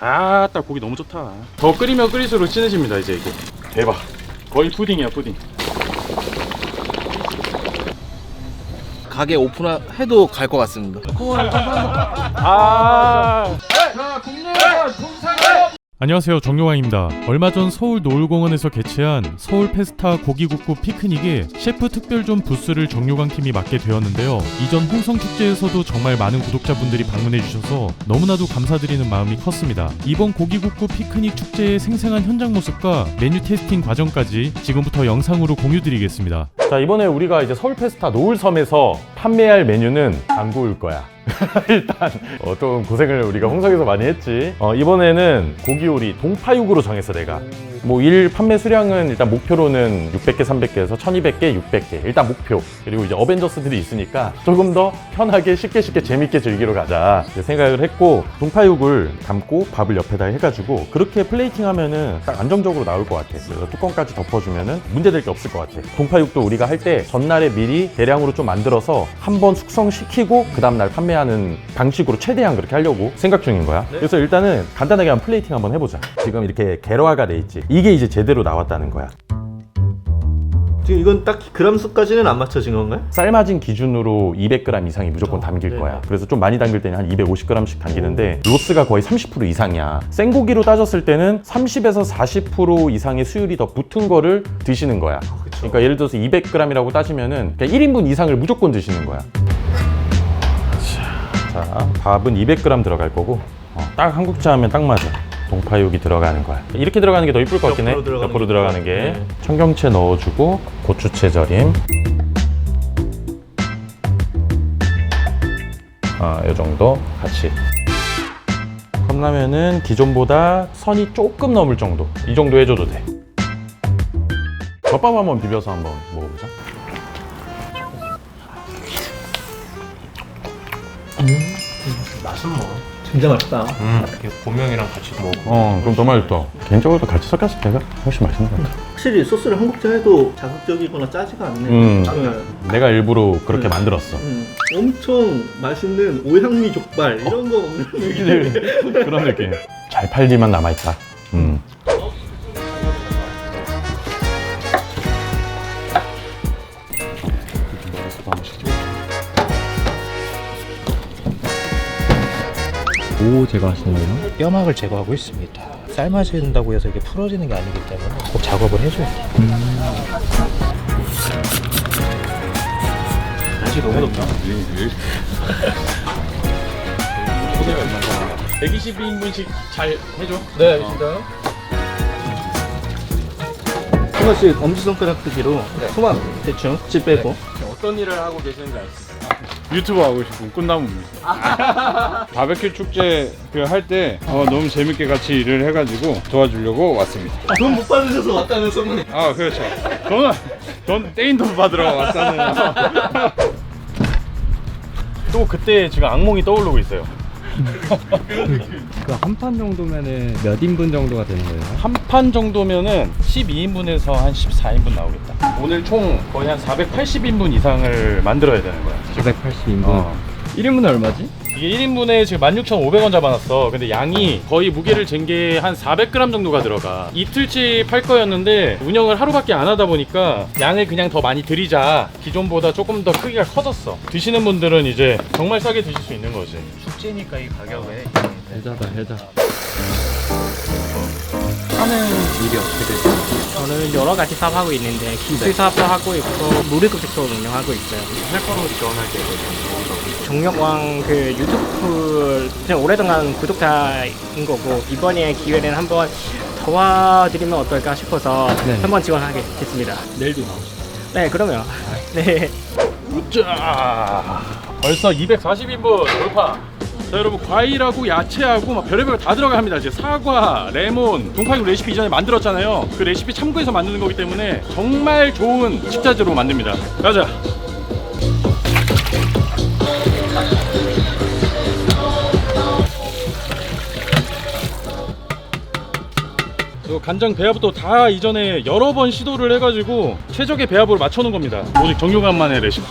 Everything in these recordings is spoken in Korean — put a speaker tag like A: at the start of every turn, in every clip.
A: 아따 고기 너무 좋다. 더 끓이면 끓일수록 진해집니다 이제 이게. 대박. 거의 푸딩이야 푸딩.
B: 가게 오픈해도 갈 것 같습니다.
A: 아
C: 안녕하세요 정용환입니다. 얼마 전 서울 노을공원에서 개최한 서울 페스타 고기국구 피크닉에 셰프 특별존 부스를 정용환 팀이 맡게 되었는데요. 이전 홍성 축제에서도 정말 많은 구독자분들이 방문해 주셔서 너무나도 감사드리는 마음이 컸습니다. 이번 고기국구 피크닉 축제의 생생한 현장 모습과 메뉴 테스팅 과정까지 지금부터 영상으로 공유드리겠습니다.
D: 자 이번에 우리가 이제 서울 페스타 노을섬에서 판매할 메뉴는 안 구울 거야. 일단 어, 좀 고생을 우리가 홍성에서 많이 했지. 어, 이번에는 고기 요리 동파육으로 정했어 내가. 뭐 일 판매 수량은 일단 목표로는 600개, 300개에서 1200개, 600개 일단 목표. 그리고 이제 어벤져스들이 있으니까 조금 더 편하게 쉽게 쉽게 재밌게 즐기러 가자 생각을 했고 동파육을 담고 밥을 옆에다 해가지고 그렇게 플레이팅 하면은 딱 안정적으로 나올 것 같아. 그래서 뚜껑까지 덮어주면은 문제될 게 없을 것 같아. 동파육도 우리가 할 때 전날에 미리 대량으로 좀 만들어서 한 번 숙성시키고 그 다음날 판매하는 방식으로 최대한 그렇게 하려고 생각 중인 거야. 그래서 일단은 간단하게 한 플레이팅 한번 해보자. 지금 이렇게 개로화가 돼 있지. 이게 이제 제대로 나왔다는 거야.
B: 지금 이건 딱히 그람 수까지는 안 맞춰진 건가요?
D: 삶아진 기준으로 200g 이상이 무조건 담길
B: 네.
D: 거야. 그래서 좀 많이 담길 때는 한 250g씩 담기는데 로스가 거의 30% 이상이야. 생고기로 따졌을 때는 30에서 40% 이상의 수율이 더 붙은 거를 드시는 거야. 그러니까 예를 들어서 200g이라고 따지면은 그냥 1인분 이상을 무조건 드시는 거야. 자, 밥은 200g 들어갈 거고 어, 딱 한국자 하면 딱 맞아. 동파육이 들어가는 거야. 이렇게 들어가는 게 더 이쁠 것 같긴 해.
B: 옆으로 들어가는
D: 옆으로
B: 게.
D: 들어가는 게.
B: 네.
D: 청경채 넣어주고 고추채 절임. 아, 이 정도 같이. 컵라면은 기존보다 선이 조금 넘을 정도. 이 정도 해줘도 돼. 덮밥 한번 비벼서 한번 먹어보자.
B: 맛은 뭐 진짜 맛있다.
E: 이렇게 고명이랑 같이 먹어.
D: 어, 그럼 더 맛있다. 개인적으로 같이 섞였을 때가 훨씬 맛있는 것 같아.
B: 확실히 소스를 한국자 해도 자극적이거나 짜지가 않네.
D: 음.
B: 네.
D: 내가 일부러 그렇게
B: 네.
D: 만들었어.
B: 음, 엄청 맛있는 오향미 족발 이런 거 먹는 느낌.
D: 그런 느낌. 잘 팔리만 남아있다. 음.
E: 뭐 제거하시는 거예요? 뼈막을 제거하고 있습니다. 삶아진다고 해서 이게 풀어지는 게 아니기 때문에 꼭 작업을 해줘야 돼요. 날씨 너무 덥다.
A: 122인분씩 잘 해줘
B: 네, 알겠습니다. 하나씩 엄지손가락 크기로 소만 대충 집 빼고
A: 어떤 일을 하고 계시는지 알겠습니다 유튜브 하고 싶은 꿈나무입니다 바베큐 축제 그 할때 어, 너무 재밌게 같이 일을 해가지고 도와주려고 왔습니다.
B: 돈 못 받으셔서 왔다는 소문이.
A: 아 그렇죠. 저는 전 떼인 돈 받으러 왔다는 또 그때 지금 악몽이 떠오르고 있어요.
F: 그 한 판 정도면은 몇 인분 정도가 되는 거예요?
A: 한 판 정도면은 12인분에서 한 14인분 나오겠다. 오늘 총 거의 한 480인분 이상을 만들어야 되는 거야
F: 480인분.
A: 어.
F: 1인분에 얼마지?
A: 이게 1인분에 지금 16,500원 잡아놨어. 근데 양이 거의 무게를 잰 게 한 400g 정도가 들어가. 이틀치 팔 거였는데 운영을 하루밖에 안 하다 보니까 양을 그냥 더 많이 드리자. 기존보다 조금 더 크기가 커졌어. 드시는 분들은 이제 정말 싸게 드실 수 있는 거지.
E: 축제니까 이 가격에
F: 해자다 해자.
E: 하는 일이 어떻게 되세요?
G: 저는 여러 가지 사업하고 있는데 기술 사업도 하고 있고 무료급식도 운영하고 있어요.
E: 헬퍼로 지원할 때
G: 정력왕 그 유튜브 그냥 오래동안 구독자인 거고 이번에 기회는 한번 도와드리면 어떨까 싶어서
F: 네.
G: 한번 지원하겠습니다.
A: 내일도 나오시죠.
G: 네, 그러면 네.
A: 자, 벌써 240인분 돌파. 자 여러분 과일하고 야채하고 막 별의별 거다 들어갑니다. 이제 사과, 레몬, 동파육 레시피 이전에 만들었잖아요. 그 레시피 참고해서 만드는 거기 때문에 정말 좋은 식자재로 만듭니다. 가자. 이 간장 배합도 다 이전에 여러 번 시도를 해가지고 최적의 배합으로 맞춰놓은 겁니다. 오직 정육감만의 레시피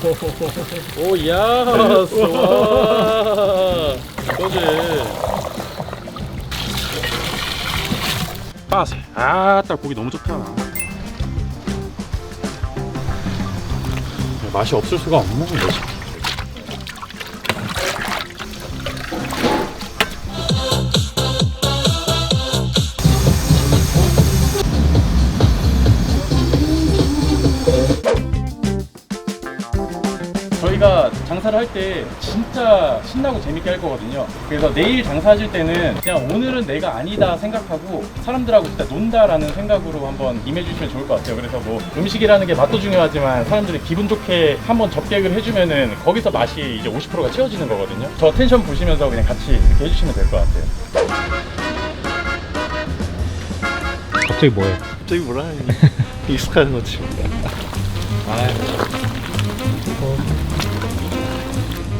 A: 오 야스 와 이거지. 빠세. 아딱 고기 너무 좋다. 맛이 없을 수가 없는 거지 장사를 할 때 진짜 신나고 재밌게 할 거거든요. 그래서 내일 장사하실 때는 그냥 오늘은 내가 아니다 생각하고 사람들하고 진짜 논다라는 생각으로 한번 임해주시면 좋을 것 같아요. 그래서 뭐 음식이라는 게 맛도 중요하지만 사람들이 기분 좋게 한번 접객을 해주면은 거기서 맛이 이제 50%가 채워지는 거거든요. 저 텐션 보시면서 그냥 같이 이렇게 해주시면 될 것 같아요.
E: 갑자기 뭐해?
B: 갑자기 뭐라 하니? 익숙한 거지.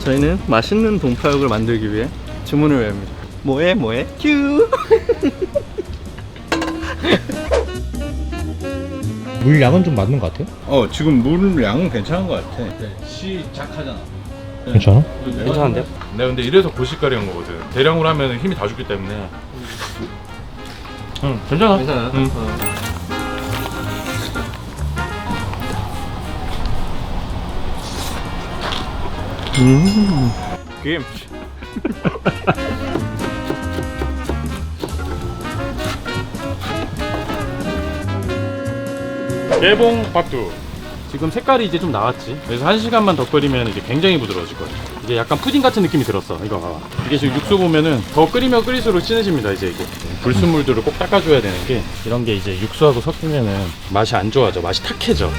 B: 저희는 맛있는 동파육을 만들기 위해 주문을 외웁니다. 뭐해 뭐해 큐.
E: 물량은 좀 맞는 것 같아요?
H: 어 지금 물 양은 괜찮은 것 같아. 시작하잖아.
E: 괜찮아?
G: 괜찮은데요?
A: 내가 근데 이래서 고시가리 한 거거든. 대량으로 하면 힘이 다 죽기 때문에. 응, 괜찮아.
B: 괜찮아.
A: 응.
B: 김치.
A: 개봉 밥두. 지금 색깔이 이제 좀 나왔지. 그래서 한 시간만 더 끓이면 이제 굉장히 부드러워질 거야. 이게 약간 푸딩 같은 느낌이 들었어. 이거 봐봐. 이게 지금 육수 보면은 더 끓이면 끓일수록 진해집니다. 이제 이게 불순물들을 꼭 닦아줘야 되는 게 이런 게 이제 육수하고 섞이면은 맛이 안 좋아져. 맛이 탁해져.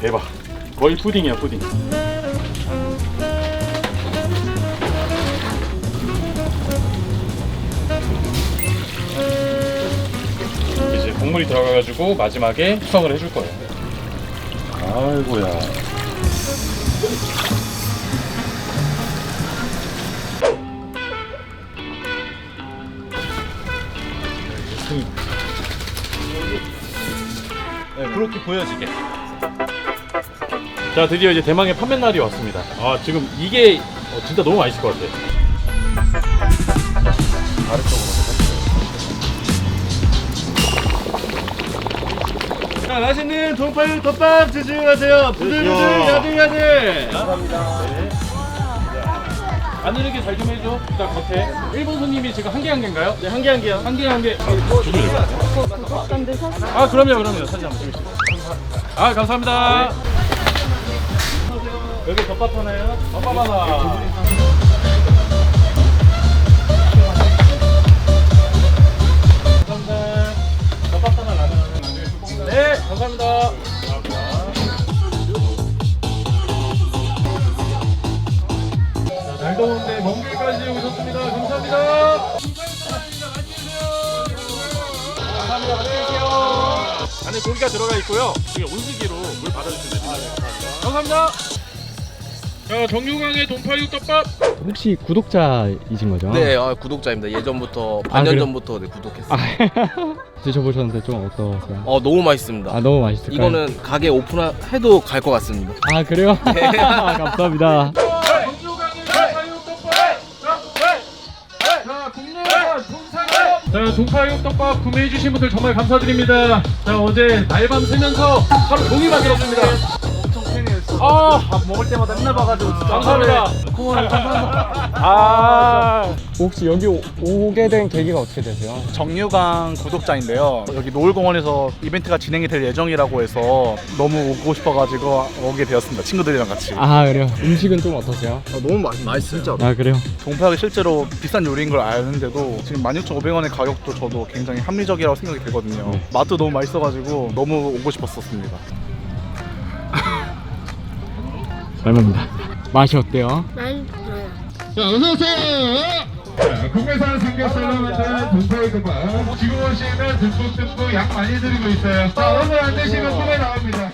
A: 대박. 거의 푸딩이야 푸딩. 이제 국물이 들어가가지고 마지막에 숙성을 해줄 거예요. 아이고야.
B: 네, 그렇게 보여지게.
A: 자 드디어 이제 대망의 판매 날이 왔습니다. 아 지금 이게 어, 진짜 너무 맛있을 것 같아.
B: 자 맛있는 동파육 덮밥 드시고 가세요. 부들부들 야들야들.
A: 안 흐르게 잘 좀 해줘. 일단 겉에. 일본 손님이 지금 한 개 한 개인가요?
B: 네, 한 개 한 개요.
A: 한 개 한 개. 아 그럼요 그럼요 사진 한번 찍으시죠. 아 감사합니다. 여기 덮밥 하나요? 덮밥 하나. 감사합니다. 덮밥 하나 라면. 네 감사합니다. 자, 날 더운데 먼 길까지 오셨습니다. 감사합니다. 감사합니다. 맛있게 드세요. 안에 고기가 들어가 있고요. 이게 온수기로 물 받아주시면 됩니다. 감사합니다. 자, 정유광의 동파육 덮밥.
F: 혹시 구독자이신 거죠?
I: 네, 아, 구독자입니다. 예전부터
F: 아,
I: 반년
F: 그래요?
I: 전부터 네, 구독했어요.
F: 아, 드셔보셨는데 좀 어떠세요?
I: 어, 너무 맛있습니다.
F: 아 너무 맛있을까요?
I: 이거는 가게 오픈해도 갈 것 같습니다.
F: 아 그래요? 아, 감사합니다.
A: 정유광의 동파육 덮밥. 자, 국내 동사역. 자, 동파육 덮밥 구매해주신 분들 정말 감사드립니다. 자, 어제 날밤 새면서 하루 종일 만들었습니다. 아,
B: 밥 먹을 때마다 맨날 봐가지고 진짜
A: 감사합니다.
B: 고마워요. 감사합니다.
A: 아,
F: 혹시 여기 오, 오게 된 계기가 어떻게 되세요?
J: 정유강 구독자인데요. 여기 노을공원에서 이벤트가 진행이 될 예정이라고 해서 너무 오고 싶어가지고 오게 되었습니다. 친구들이랑 같이.
F: 아 그래요? 음식은 좀 어떠세요?
B: 너무 맛있, 맛있어요. 진짜.
F: 아 그래요?
J: 동파육이 실제로 비싼 요리인 걸 아는데도 지금 16,500원의 가격도 저도 굉장히 합리적이라고 생각이 되거든요. 맛도 너무 맛있어가지고 너무 오고 싶었었습니다.
F: 잘 먹는다. 맛이 어때요?
H: 자 어서 오세요. 자, 국내산 삼겹살로 만든 동파육덮밥. 지금 오시면 듬뿍듬뿍 양 많이 드리고 있어요. 자 오늘 안 드시면 후회 나옵니다.